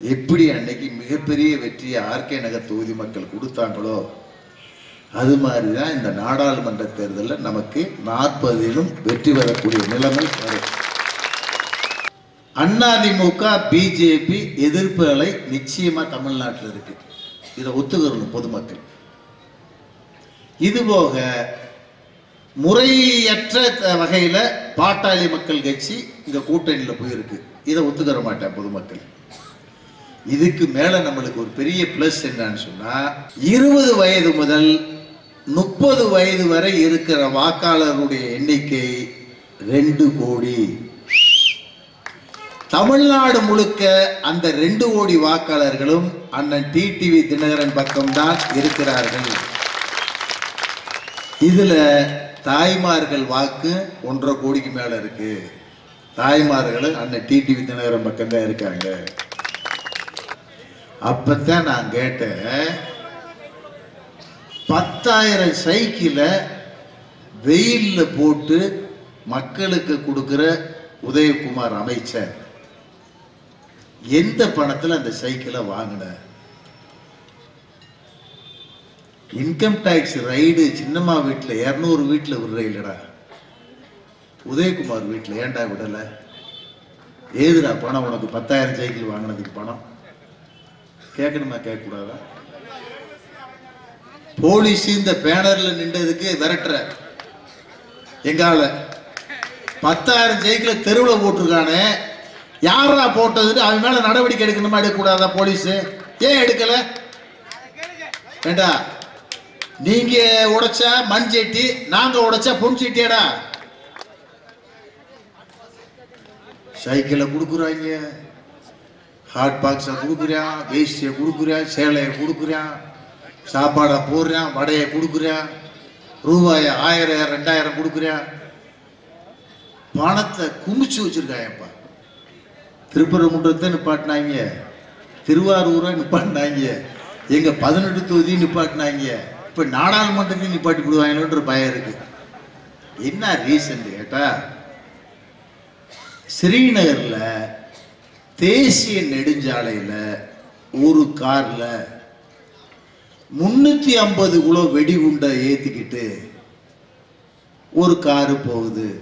எப்படி அன்னைக்கு மிகப்பெரிய வெற்றியை ஆர்கே நகர் தொகுதி மக்கள் கொடுத்தாங்களோ அது மாதிரி தான் இந்த நாடாளுமன்ற தேர்தலில் நமக்கு நாற்பதிலும் வெற்றி பெறக்கூடிய நிலைமை வரும். அதிமுக பிஜேபி எதிர்ப்பு அலை நிச்சயமா தமிழ்நாட்டில் இருக்கு. இதை ஒத்துக்கிறணும் பொதுமக்கள். இதுபோக முறையற்ற வகையில் பாட்டாளி மக்கள் கட்சி இந்த கூட்டணியில் போயிருக்கு. இதை ஒத்துக்கிற மாட்டேன் பொதுமக்கள். இதுக்கு மேல நம்மளுக்கு ஒரு பெரிய பிளஸ் என்னன்னு சொன்னா இருபது வயது முதல் முப்பது வயது வரை இருக்கிற வாக்காளருடைய எண்ணிக்கை ரெண்டு கோடி. தமிழ்நாடு முழுக்க அந்த ரெண்டு கோடி வாக்காளர்களும் அண்ணன் டிடிவி தினகரன் பக்கம்தான் இருக்கிறார்கள். இதுல தாய்மார்கள் வாக்கு ஒன்றரை கோடிக்கு மேல இருக்கு. தாய்மார்களும் அண்ணன் டிடிவி தினகரன் பக்கம்தான் இருக்காங்க. அப்பத்தான் நான் கேட்டேன் பத்தாயிரம் சைக்கிளை வெயிலில் போட்டு மக்களுக்கு கொடுக்குற உதயகுமார் அமைச்சர். எந்த பணத்தில் அந்த சைக்கிளை வாங்கின இன்கம் டேக்ஸ் ரைடு சின்னம்மா வீட்டில் இரநூறு வீட்டில் விடுற இல்லடா. உதயகுமார் வீட்டில் ஏன்டா விடலை? ஏதுடா பணம் உனக்கு? பத்தாயிரம் சைக்கிள் வாங்கினதுக்கு பணம்? கேட்கணுமா கேட்கக்கூடாதா போலீஸ் இந்த பேனர்ல நின்றதுக்கு விரட்டுற. எங்கால? பத்தாயிரம் சைக்கிள தெருவில் போட்டிருக்கானே. யாரா போட்டதுன்னு அவன் மேல நடவடிக்கை எடுக்கணுமா எடுக்கக்கூடாதா போலீஸ்? ஏன் எடுக்கல? வேண்டா நீங்க உடைச்சா மண் சட்டி நாங்க உடைச்சா பொன் சட்டியாடா. சைக்கிளை கொடுக்குறாங்க. ஹாட் பாக்ஸை கொடுக்குறான் வேஷ்டியை கொடுக்குறான் சேலையை கொடுக்குறான் சாப்பாடை போடுறான் வடையை கொடுக்குறான் ரூபாயை ஆயிரம் ரெண்டாயிரம் கொடுக்குறான் பணத்தை குமிச்சு வச்சுருக்காயப்பா. திருப்பரங்குன்றத்தை நிப்பாட்டினாங்க. திருவாரூரை நிப்பாட்டினாங்க. எங்கள் பதினெட்டு தொகுதி நிப்பாட்டினாங்க. இப்போ நாடாளுமன்றத்தையும் நிப்பாட்டி விடுவாங்களோன்ற பயம் இருக்கு. என்ன ரீசன் கேட்டா ஸ்ரீநகரில் தேசிய நெடுஞ்சாலையில் ஒரு காரில் முந்நூற்றி ஐம்பது கிலோ வெடிகுண்டை ஏற்றிக்கிட்டு ஒரு காரு போகுது.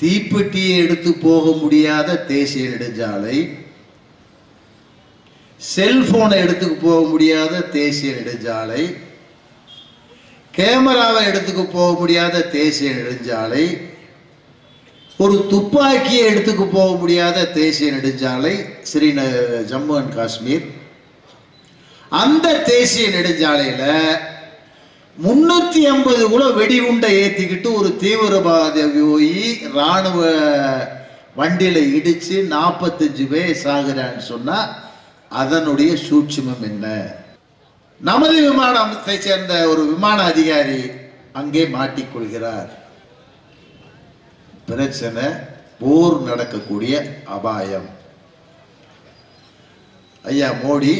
தீப்பெட்டியை எடுத்து போக முடியாத தேசிய நெடுஞ்சாலை செல்போனை எடுத்துக்கு போக முடியாத தேசிய நெடுஞ்சாலை கேமராவை எடுத்துக்கு போக முடியாத தேசிய நெடுஞ்சாலை ஒரு துப்பாக்கியை எடுத்துக்கு போக முடியாத தேசிய நெடுஞ்சாலை ஸ்ரீநகர் ஜம்மு அண்ட் காஷ்மீர். அந்த தேசிய நெடுஞ்சாலையில் முன்னூத்தி ஐம்பது கூட வெடிகுண்டை ஏற்றிக்கிட்டு ஒரு தீவிரவாத போய் ராணுவ வண்டியில இடிச்சு நாற்பத்தஞ்சு பேர் சாகுறான்னு சொன்னா அதனுடைய சூட்சுமம் என்ன? நமது விமானத்தை சேர்ந்த ஒரு விமான அதிகாரி அங்கே மாட்டிக்கொள்கிறார். பிரச்சனை போர் நடக்கக்கூடிய அபாயம். ஐயா மோடி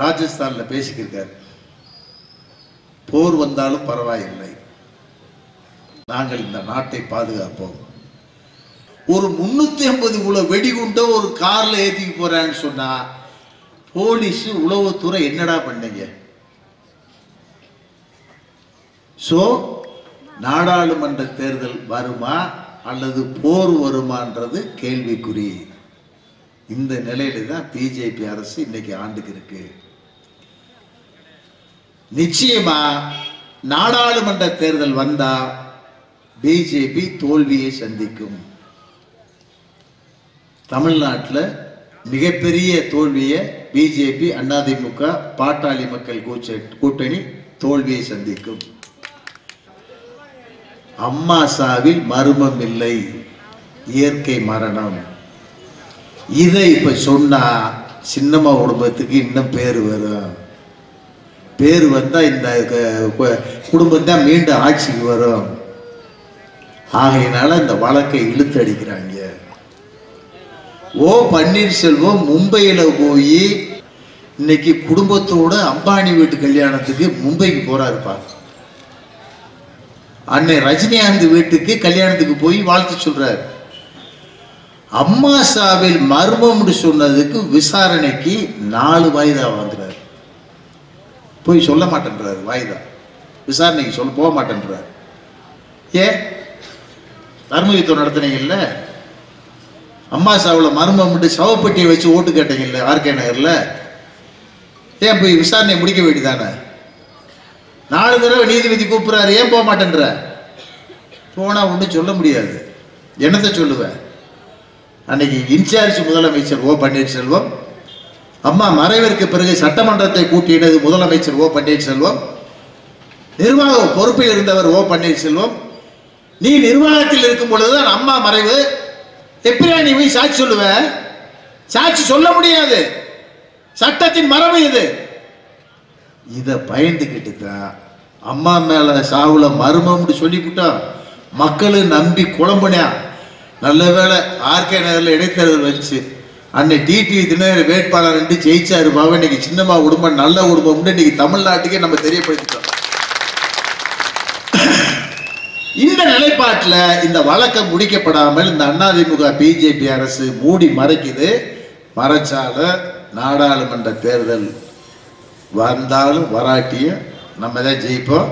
ராஜஸ்தான்ல பேசிக்கிருக்கார். போர் வந்தாலும் பரவாயில்லை. நாங்கள் இந்த நாட்டை பாதுகாப்போம். ஒரு முன்னூத்தி ஐம்பது கிலோ வெடிகுண்ட ஒரு கார்ல ஏத்திக்கு போறான்னு சொன்னா போலீஸ் உளவுத்துறை என்னடா பண்ணீங்க ஸோ நாடாளுமன்ற தேர்தல் வருமா அல்லது போர் வருமான்றது கேள்விக்குறி. இந்த நிலையில தான் பிஜேபி அரசு இன்னைக்கு ஆண்டுக்கு இருக்கு. நிச்சயமா நாடாளுமன்ற தேர்தல் வந்தா பிஜேபி தோல்வியை சந்திக்கும். தமிழ்நாட்டில் மிகப்பெரிய தோல்வியை பிஜேபி அதிமுக பாட்டாளி மக்கள் கூச்ச- கூட்டணி தோல்வியை சந்திக்கும். அம்மா சாவில் மர்மம் இல்லை. இயற்கை மரணம். இதை இப்ப சொன்னா சின்னம்மா குடும்பத்துக்கு இன்னும் பேர் வரும். பேர் வந்தா இந்த குடும்பம் தான் மீண்டும் ஆட்சிக்கு வரும். ஆகையினால இந்த வழக்கை இழுத்தடிக்கிறாங்க. ஓ பன்னீர்செல்வம் மும்பையில போய் இன்னைக்கு குடும்பத்தோட அம்பானி வீட்டு கல்யாணத்துக்கு மும்பைக்கு போறாருப்பா. அன்னை ரஜினிகாந்த் வீட்டுக்கு கல்யாணத்துக்கு போய் வாழ்த்து சொல்றாரு. அம்மா சாவில் மர்மம்னு சொன்னதுக்கு விசாரணைக்கு நாலு வாய்தா வாங்குறாரு போய் சொல்ல மாட்டேன்றார் வாய்தா. விசாரணைக்கு சொல்ல போக மாட்டேன்றார். ஏன் தர்மயுத்தம் நடத்தினீங்கல்ல நடத்துனீங்கல்ல? அம்மா சாவில் மர்மம்ட்டு சவப்பெட்டியை வச்சு ஓட்டு கேட்டீங்கல்ல ஆர்கே நகரில்? ஏன் போய் விசாரணை முடிக்க வேண்டியதானே? நாலு தடவை நீதிபதி கூப்பிடுறாரு ஏன் போக மாட்டேன்ற? போனால் ஒன்றும் சொல்ல முடியாது. என்னத்தை சொல்லுவேன் அன்னைக்கு இன்சார்ஜ் முதலமைச்சர் ஓ பன்னீர்செல்வம் அம்மா மறைவிற்கு பிறகு சட்டமன்றத்தை கூட்டியது முதலமைச்சர் ஓ பன்னீர்செல்வம் நிர்வாக பொறுப்பில் இருந்தவர் ஓ பன்னீர்செல்வம். நீ நிர்வாகத்தில் இருக்கும் பொழுதுதான் அம்மா மறைவு. எப்படியா நீ போய் சாட்சி சொல்லுவ? சாட்சி சொல்ல முடியாது. சட்டத்தின் மரபு இது. இதை பயந்துக்கிட்டு தான் அம்மா மேலே சாவுல மருமம்னு சொல்லிவிட்டோம் மக்களும் நம்பி குழம்புனா நல்ல வேளை ஆர்கே நகரில் இடைத்தேர்தல் வந்துச்சு. அன்னை டிடி தினகர் வேட்பாளர் ரெண்டு ஜெயிச்சாரு பாவ இன்னைக்கு சின்னம்மா குடும்பம் நல்ல குடும்பம்னு இன்னைக்கு தமிழ்நாட்டுக்கே நம்ம தெரியப்படுத்திட்டோம். இந்த நிலைப்பாட்டில் இந்த வழக்கம் முடிக்கப்படாமல் இந்த அதிமுக பிஜேபி அரசு மூடி மறைக்குது. மறைச்சால நாடாளுமன்ற தேர்தல் வந்தாலும் வராட்டியும் நம்ம தான் ஜெயிப்போம்.